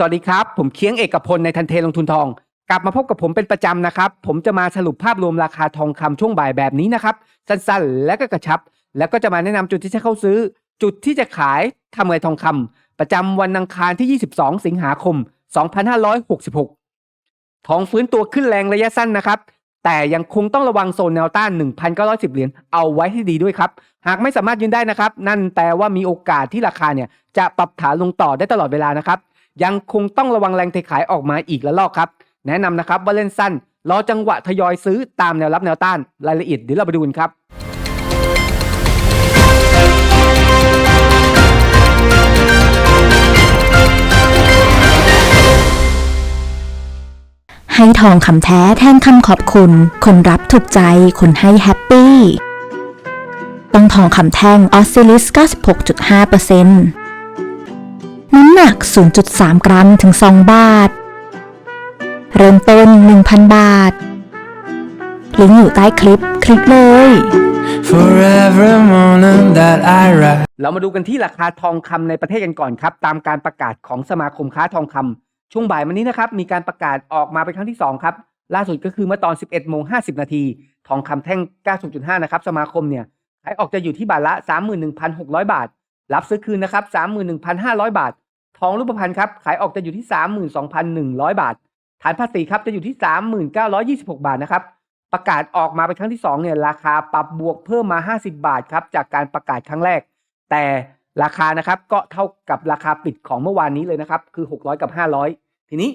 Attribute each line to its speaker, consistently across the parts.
Speaker 1: สวัสดีครับ ผมเคียงเอกพลในทันเทลงทุนทอง กลับมาพบกับผมเป็นประจำนะครับ ผมจะมาสรุปภาพรวมราคาทองคำช่วงบ่ายแบบนี้นะครับ สั้นๆ และก็กระชับ แล้วก็จะมาแนะนำจุดที่จะเข้าซื้อ จุดที่จะขายทำไงทองคำประจำวันอังคารที่ 22 สิงหาคม 2566 ทองฟื้นตัวขึ้นแรงระยะสั้นนะครับแต่ยังคงต้องระวังโซนแนวต้าน 1,910 เหรียญ เอาไว้ให้ดีด้วยครับ หากไม่สามารถยืนได้นะครับ นั่นแปลว่ามีโอกาสที่ราคาเนี่ยจะปรับฐานลงต่อได้ตลอดเวลานะครับ ยังคงต้องระวังแรงเทขายออกมาอีกละลอกครับ แนะนำนะครับว่าเล่นสั้น รอจังหวะทยอยซื้อตามแนวรับแนวต้าน รายละเอียดเดี๋ยวเราไปดูกันครับ
Speaker 2: ให้ทองคำแท้แทนคำขอบคุณ คนรับถูกใจ คนให้แฮปปี้ ต้องทองคำแท่งออสซิลิส 96.5% น้ำหนัก 0.3 กรัมถึง 2 บาท เริ่มต้น 1,000 บาท ลิงก์อยู่ใต้คลิป คลิกเลย
Speaker 3: For every morning that I rise.
Speaker 1: เรามาดูกันที่ราคาทองคำในประเทศกันก่อนครับ ตามการประกาศของสมาคมค้าทองคำช่วงบ่ายวันนี้นะครับ มีการประกาศออกมาเป็นครั้งที่ 2 ครับ ล่าสุดก็คือเมื่อตอน 11โมง50 นาที ทองคำแท่ง 90.5 นะครับ สมาคมเนี่ยขายออกจะอยู่ที่บาทละ 31,600 บาท รับซื้อคืนนะครับ 31,500 บาท ทองรูปพรรณครับขายออกจะอยู่ที่ 32,100 บาท ฐานภาษีครับจะอยู่ที่ 3926 บาทนะครับ ประกาศออกมาเป็นครั้งที่2เนี่ยราคาปรับบวกเพิ่มมา 50 บาทครับจากการประกาศครั้งแรก แต่ราคานะครับก็เท่ากับราคาปิดของเมื่อวานนี้เลยนะครับคือ 600 กับ 500 ทีนี้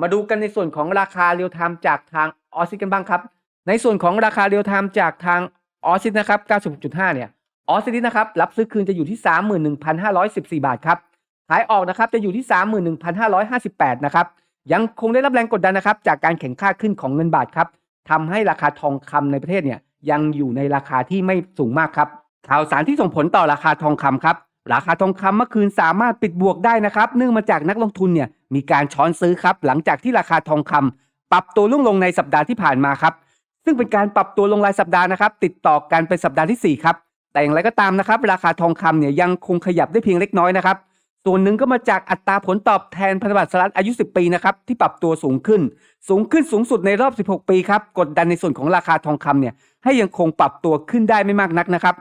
Speaker 1: มาดูกันในส่วนของราคาเรียลไทม์จากทางออซิกันบ้างครับ ในส่วนของราคาเรียลไทม์จากทางออซิสนะครับ 96.5 เนี่ย ออซิสนะครับรับซื้อคืนจะอยู่ที่ 31,514 บาทครับขายออกนะครับจะอยู่ที่ 31,558 นะครับยังคงได้รับแรงกดดันนะครับ จากการแข่งค่าขึ้นของเงินบาทครับทำให้ราคาทองคำในประเทศเนี่ยยังอยู่ในราคาที่ไม่สูงมากครับ ข่าวสารที่ส่งผลต่อราคาทองคำครับ ราคาทองคำเมื่อคืนสามารถปิดบวกได้นะครับ เนื่องมาจากนักลงทุนเนี่ยมีการช้อนซื้อครับ หลังจากที่ราคาทองคำปรับตัวลงลงในสัปดาห์ที่ผ่านมาครับ ซึ่งเป็นการปรับตัวลงรายสัปดาห์นะครับ ติดต่อกันเป็นสัปดาห์ที่4ครับ แต่อย่างไรก็ตามนะครับ ราคาทองคำเนี่ยยังคงขยับได้เพียงเล็กน้อยนะครับ ส่วนหนึ่งก็มาจากอัตราผลตอบแทนพันธบัตรสหรัฐอายุ 10 ปีนะครับที่ปรับตัวสูงขึ้น สูงขึ้นสูงสุดในรอบ 16 ปีครับกดดันในส่วนของราคาทองคำเนี่ยให้ยังคงปรับตัวขึ้นได้ไม่มากนักนะครับ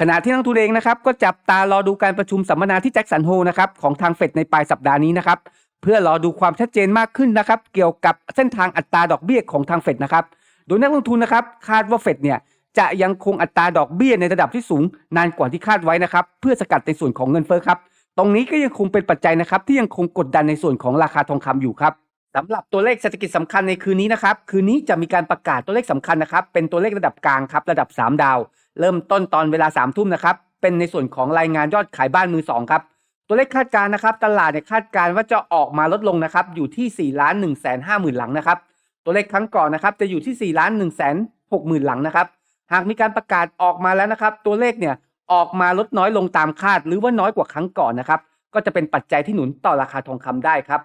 Speaker 1: ขณะที่นักทุนเองนะครับก็จับตารอดูการประชุมสัมมนาที่แจ็คสันโฮนะครับของทางเฟดในปลายสัปดาห์นี้นะครับเพื่อรอดูความชัดเจนมากขึ้นนะครับเกี่ยวกับเส้นทางอัตราดอกเบี้ยของทางเฟดนะครับโดยนักลงทุนนะครับคาดว่าเฟดเนี่ย จะยังคงอัตราดอกเบี้ยในระดับที่สูง นานกว่าที่คาดไว้นะครับเพื่อสกัดในส่วนของเงินเฟ้อครับ ตรงนี้ก็ยังคงเป็นปัจจัยนะครับที่ยังคงกดดันในส่วนของราคาทองคำอยู่ครับสำหรับตัวเลขเศรษฐกิจสำคัญในคืนนี้นะครับคืนนี้จะมีการประกาศตัวเลขสำคัญนะครับเป็นตัวเลขระดับกลางครับระดับ 3 ดาว เริ่มต้นตอนเวลา3ามทุ่มนะครับเป็นในส่วนของรายงานยอดขายบ้านมือสองครับตัวเลขคาดการณ์นะครับตลาดเนี่ยคาดการณ์ว่าจะออกมาลดลงนะครับอยู่ที่4ล้าน1แสนห้าหมื่นหลังนะครับตัวเลขครั้งก่อนนะครับจะอยู่ที่4ล้าน1แสนหกหมื่นหลังนะครับ หากมีการประกาศออกมาแล้วนะครับ ตัวเลขเนี่ยออกมาลดน้อยลงตามคาด หรือว่าน้อยกว่าครั้งก่อนนะครับ ก็จะเป็นปัจจัยที่หนุนต่อราคาทองคำได้ครับ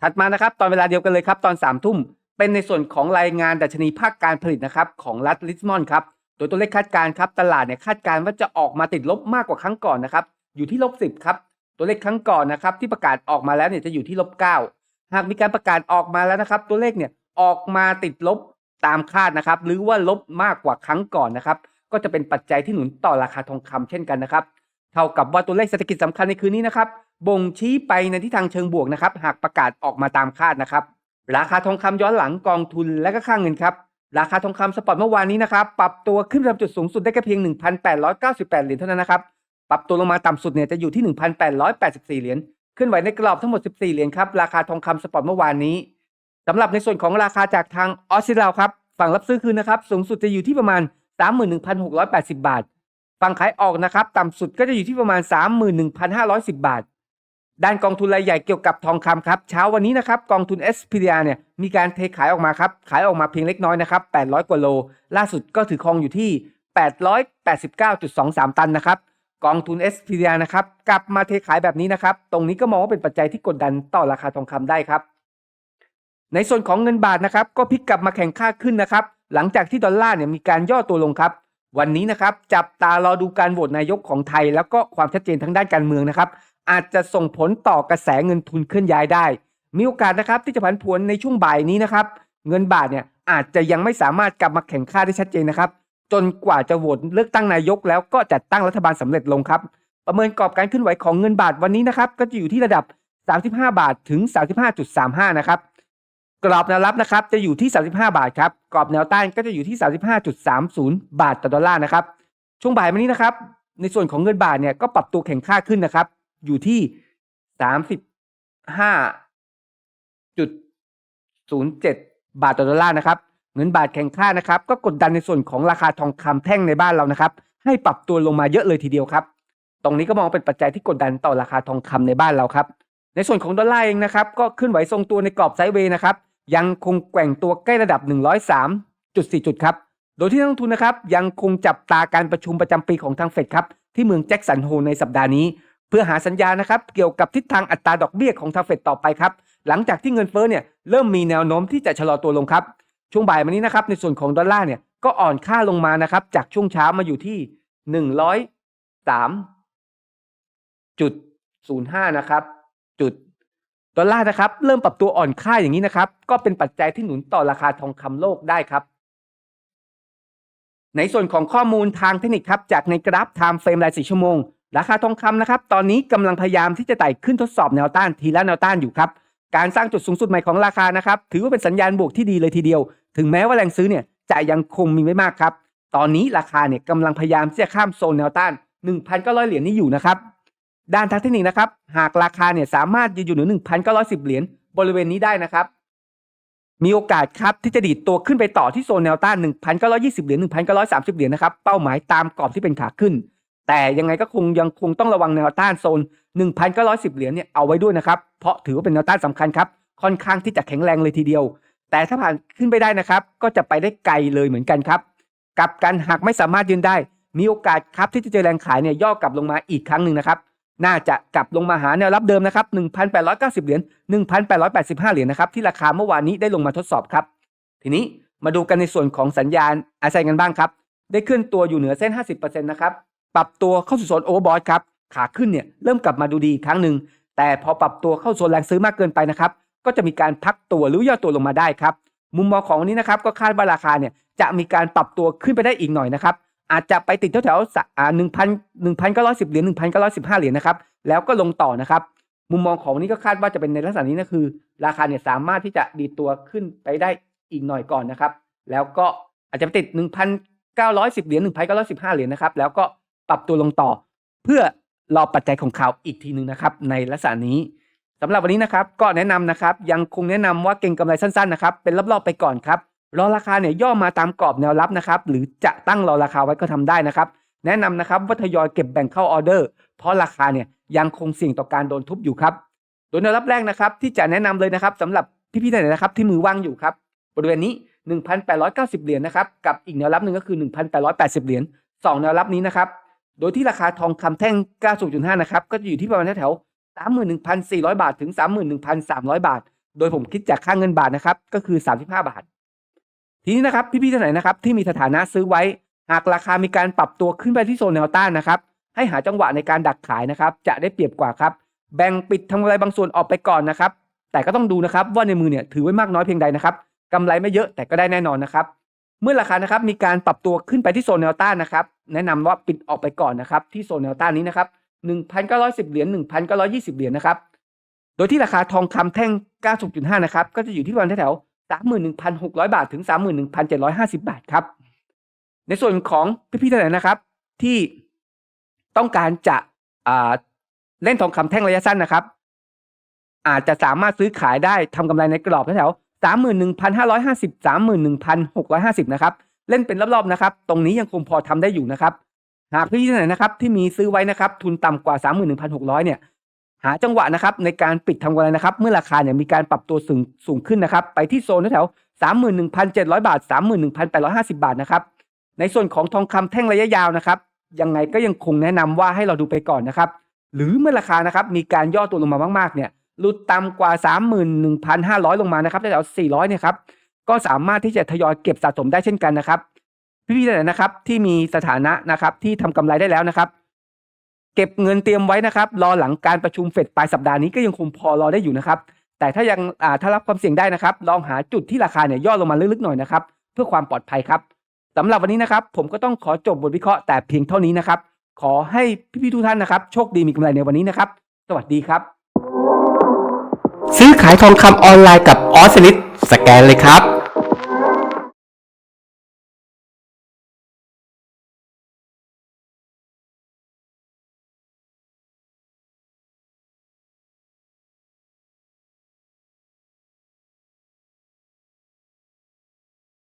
Speaker 1: ถัดมานะครับ ตอนเวลาเดียวกันเลยครับ ตอน3ามทุ่มเป็นในส่วนของรายงานดัชนีภาคการผลิตนะครับของรัฐลิสมอนครับโดยตัวเลขคาดการณ์ครับตลาดเนี่ยคาดการณ์ว่าจะออกมาติดลบมากกว่าครั้งก่อนนะครับอยู่ที่ลบสิบครับตัวเลขครั้งก่อนนะครับที่ประกาศออกมาแล้วเนี่ยจะอยู่ที่ลบเก้าหากมีการประกาศออกมาแล้วนะครับ ตัวเลขเนี่ยออกมาติดลบ ตามคาดนะครับ หรือว่าลบมากกว่าครั้งก่อนนะครับ ก็จะเป็นปัจจัยที่หนุนต่อราคาทองคำเช่นกันนะครับ เท่ากับว่าตัวเลขเศรษฐกิจสำคัญในคืนนี้นะครับ บ่งชี้ไปในทิศทางเชิงบวกนะครับ หากประกาศออกมาตามคาดนะครับ ราคาทองคำย้อนหลังกองทุนและก็ค่างเงินครับราคาทองคำสปอตเมื่อวานนี้นะครับ ปรับตัวขึ้นไปทำจุดสูงสุดได้แค่เพียง 1,898 เหรียญเท่านั้นนะครับ ปรับตัวลงมาต่ำสุดเนี่ยจะอยู่ที่ 1,884 เหรียญ ขึ้นไหวในกรอบทั้งหมด 14 เหรียญครับ ราคาทองคำสปอตเมื่อวานนี้ สำหรับในส่วนของราคาจากทางออสเตรเลียครับ ฝั่งรับซื้อคืนนะครับ สูงสุดจะอยู่ที่ประมาณ 31,680 บาท ฝั่งขายออกนะครับ ต่ำสุดก็จะอยู่ที่ประมาณ 31,510 บาท ด้านกองทุนรายใหญ่เกี่ยวกับทองคำครับ เช้าวันนี้นะครับกองทุน s p d r เนี่ยมีการเทขายออกมาครับ ขายออกมาเพียงเล็กน้อยนะครับ 800 กว่าโล ล่าสุดก็ถือครองอยู่ที่ 889.23 ตันนะครับกองทุน s p d r นะครับกลับมาเทขายแบบนี้นะครับ ตรงนี้ก็มองว่าเป็นปัจจัยที่กดดันต่อราคาทองคำได้ครับ ในส่วนของเงินบาทนะครับก็พลิกกลับมาแข่งค่าขึ้นนะครับ หลังจากที่ดอลลาร์เนี่ยมีการย่อตัวลงครับ วันนี้นะครับจับตารอดูการโหวตนายกของไทย แล้วก็ความชัดเจนทางด้านการเมืองนะครับ อาจจะส่งผลต่อกระแสเงินทุนเคลื่อนย้ายได้ มีโอกาสนะครับที่จะผันผวนในช่วงบ่ายนี้นะครับ เงินบาทเนี่ยอาจจะยังไม่สามารถกลับมาแข่งค่าได้ชัดเจนนะครับ จนกว่าจะโหวตเลือกตั้งนายก แล้วก็จัดตั้งรัฐบาลสำเร็จลงครับ ประเมินกรอบการเคลื่อนไหวของเงินบาทวันนี้นะครับก็จะอยู่ที่ระดับ 35 บาทถึง 35.35 นะครับ กรอบแนวรับนะครับจะอยู่ที่ 35 บาทครับกรอบแนวต้านก็จะอยู่ที่ 35.30 บาทต่อดอลลาร์นะครับช่วงบ่ายวันนี้นะครับ ในส่วนของเงินบาทเนี่ยก็ปรับตัวแข็งค่าขึ้นนะครับ อยู่ที่ 35.07 บาทต่อดอลลาร์นะครับเงินบาทแข็งค่านะครับ ก็กดดันในส่วนของราคาทองคำแท่งในบ้านเรานะครับ ให้ปรับตัวลงมาเยอะเลยทีเดียวครับ ตรงนี้ก็มองเป็นปัจจัยที่กดดันต่อราคาทองคำในบ้านเราครับในส่วนของดอลลาร์เองนะครับ ก็เคลื่อนไหวทรงตัวในกรอบไซด์เวย์นะครับ ยังคงแกว่งตัวใกล้ระดับ 103.4 จุดครับ โดยที่นักลงทุนนะครับยังคงจับตาการประชุมประจำปีของทางเฟดครับที่เมืองแจ็คสันโฮในสัปดาห์นี้ เพื่อหาสัญญาณนะครับเกี่ยวกับทิศทางอัตราดอกเบี้ยของทางเฟดต่อไปครับหลังจากที่เงินเฟ้อเนี่ยเริ่มมีแนวโน้มที่จะชะลอตัวลงครับ ช่วงบ่ายวันนี้นะครับในส่วนของดอลลาร์เนี่ยก็อ่อนค่าลงมานะครับจากช่วงเช้ามาอยู่ที่103จุดศูนย์ห้านะครับจุด ดอลลาร์นะครับเริ่มปรับตัวอ่อนค่าอย่างนี้นะครับ ก็เป็นปัจจัยที่หนุนต่อราคาทองคำโลกได้ครับ ในส่วนของข้อมูลทางเทคนิคครับจากในกราฟ Time Frame ราย4ชั่วโมง ราคาทองคำนะครับ ตอนนี้กำลังพยายามที่จะไต่ขึ้นทดสอบแนวต้านทีละแนวต้านอยู่ครับ การสร้างจุดสูงสุดใหม่ของราคานะครับ ถือว่าเป็นสัญญาณบวกที่ดีเลยทีเดียว ถึงแม้ว่าแรงซื้อเนี่ยจะยังคงมีไม่มากครับ ตอนนี้ราคาเนี่ยกำลังพยายามที่จะข้ามโซนแนวต้าน 1,900 เหรียญนี้อยู่นะครับ ด้านทางเทคนิคนะครับ หากราคาเนี่ยสามารถยืนอยู่เหนือ1,910 เหรียญบริเวณนี้ได้นะครับ มีโอกาสครับที่จะดีดตัวขึ้นไปต่อที่โซนแนวต้าน 1,920 เหรียญ 1,930 เหรียญนะครับ เป้าหมายตามกรอบที่เป็นขาขึ้น แต่ยังไงก็คงยังคงต้องระวังแนวต้านโซน 1,910 เหรียญเนี่ยเอาไว้ด้วยนะครับ เพราะถือว่าเป็นแนวต้านสำคัญครับ ค่อนข้างที่จะแข็งแรงเลยทีเดียว แต่ถ้าผ่านขึ้นไปได้นะครับ ก็จะไปได้ไกลเลยเหมือนกันครับกลับกันหากไม่สามารถยืนได้ มีโอกาสครับที่จะเจอแรงขายเนี่ยย่อกลับลงมาอีกครั้งหนึ่งนะครับ น่าจะกลับลงมาหาแนวรับเดิมนะครับ 1,890 เหรียญ 1,885 เหรียญนะครับที่ราคาเมื่อวานนี้ได้ลงมาทดสอบครับ ทีนี้มาดูกันในส่วนของสัญญาณอาศัยกันบ้างครับ ได้เคลื่อนตัวอยู่เหนือเส้น 50%นะครับ ปรับตัวเข้าสู่โซนโอเวอร์บอทครับ ขาขึ้นเนี่ยเริ่มกลับมาดูดีอีกครั้งหนึ่ง แต่พอปรับตัวเข้าโซนแรงซื้อมากเกินไปนะครับ ก็จะมีการพักตัวหรือย่อตัวลงมาได้ครับ มุมมองของวันนี้นะครับก็คาดว่าราคาเนี่ยจะมีการปรับตัวขึ้นไปได้อีกหน่อยนะครับ อาจจะไปติดแถวๆสะอ่าหนึ่งพันหนึ่งพันเก้าร้อยสิบเหรียญหนึ่งพันเก้าร้อยสิบห้าเหรียญนะครับ แล้วก็ลงต่อนะครับ มุมมองของวันนี้ก็คาดว่าจะเป็นในลักษณะนี้นะคือ ราคาเนี่ยสามารถที่จะดีตัวขึ้นไปได้อีกหน่อยก่อนนะครับ แล้วก็อาจจะไปติดหนึ่งพันเก้าร้อยสิบเหรียญหนึ่งพันเก้าร้อยสิบห้าเหรียญนะครับ แล้วก็ปรับตัวลงต่อ เพื่อรอปัจจัยของข่าวอีกทีหนึ่งนะครับ ในลักษณะนี้สำหรับวันนี้นะครับก็แนะนำนะครับ ยังคงแนะนำว่าเก็งกำไรสั้นๆนะครับ เป็นรอบๆไปก่อนครับ รอราคาเนี่ยย่อมาตามกรอบแนวรับนะครับ หรือจะตั้งรอราคาไว้ก็ทำได้นะครับ แนะนำนะครับว่าทยอยเก็บแบ่งเข้าออเดอร์ เพราะราคาเนี่ยยังคงเสี่ยงต่อการโดนทุบอยู่ครับโดยแนวรับแรกนะครับ ที่จะแนะนำเลยนะครับสำหรับพี่ๆท่านไหนนะครับ ที่มือว่างอยู่ครับบริเวณนี้ 1,890 เหรียญนะครับกับอีกแนวรับหนึ่งก็คือ 1,880 เหรียญสองแนวรับนี้นะครับโดยที่ราคาทองคำแท่ง 90.5 นะครับก็จะอยู่ที่ประมาณแถว31,400 บาทถึง 31,300 บาท โดยผมคิดจากค่าเงินบาทนะครับก็คือ 35 บาท ทีนี้นะครับพี่ๆท่านไหนนะครับที่มีสถานะซื้อไว้ หากราคามีการปรับตัวขึ้นไปที่โซนแนวต้านนะครับ ให้หาจังหวะในการดักขายนะครับ จะได้เปรียบกว่าครับ แบ่งปิดทำกำไรบางส่วนออกไปก่อนนะครับ แต่ก็ต้องดูนะครับว่าในมือเนี่ยถือไว้มากน้อยเพียงใดนะครับกำไรไม่เยอะแต่ก็ได้แน่นอนนะครับเมื่อราคานะครับมีการปรับตัวขึ้นไปที่โซนแนวต้านนะครับ แนะนำว่าปิดออกไปก่อนนะครับ ที่โซนแนวต้านนี้นะครับ1,910 เหรียญ1,920 เหรียญนะครับ โดยที่ราคาทองคำแท่ง 90.5 นะครับ ก็จะอยู่ที่ประมาณแถว 31,600 บาทถึง 31,750 บาทครับ ในส่วนของพี่ๆท่านไหนนะครับ ที่ต้องการจะเล่นทองคำแท่งระยะสั้นนะครับ อาจจะสามารถซื้อขายได้ทำกำไรในกรอบแถวสามหมื่นหนึ่งพันห้าร้อยห้าสิบสามหมื่นหนึ่งพันหกร้อยห้าสิบนะครับ เล่นเป็นรอบๆนะครับ ตรงนี้ยังคงพอทำได้อยู่นะครับ หากพี่ท่านไหนนะครับ ที่มีซื้อไว้นะครับ ทุนต่ำกว่าสามหมื่นหนึ่งพันหกร้อยเนี่ย หาจังหวะนะครับในการปิดทำกำไรนะครับ เมื่อราคาเนี่ยมีการปรับตัวสูงสูงขึ้นนะครับ ไปที่โซนแถวๆสามหมื่นหนึ่งพันเจ็ดร้อยบาทสามหมื่นหนึ่งพันแปดร้อยห้าสิบาทนะครับ ในส่วนของทองคำแท่งระยะยาวนะครับ ยังไงก็ยังคงแนะนำว่าให้เราดูไปก่อนนะครับ หรือเมื่อราคานะครับมีการย่อตัวลงมามากๆเนี่ยหลุดต่ำกว่า 31,500 ลงมานะครับแถว400เนี่ยครับก็สามารถที่จะทยอยเก็บสะสมได้เช่นกันนะครับ พี่ๆท่านไหนนะครับที่มีสถานะนะครับที่ทำกำไรได้แล้วนะครับ เก็บเงินเตรียมไว้นะครับ รอหลังการประชุมเฟดปลายสัปดาห์นี้ก็ยังคงพอรอได้อยู่นะครับ แต่ถ้ายังถ้ารับความเสี่ยงได้นะครับ ลองหาจุดที่ราคาเนี่ยย่อลงมาลึกๆหน่อยนะครับ เพื่อความปลอดภัยครับสำหรับวันนี้นะครับ ผมก็ต้องขอจบบทวิเคราะห์แต่เพียงเท่านี้นะครับ ขอให้พี่ๆทุกท่านนะครับ โชคดีมีกำไรในวันนี้นะครับ สวัสดีครับ
Speaker 4: ซื้อขายทองคำออนไลน์กับออสลิดสแกนเลยครับ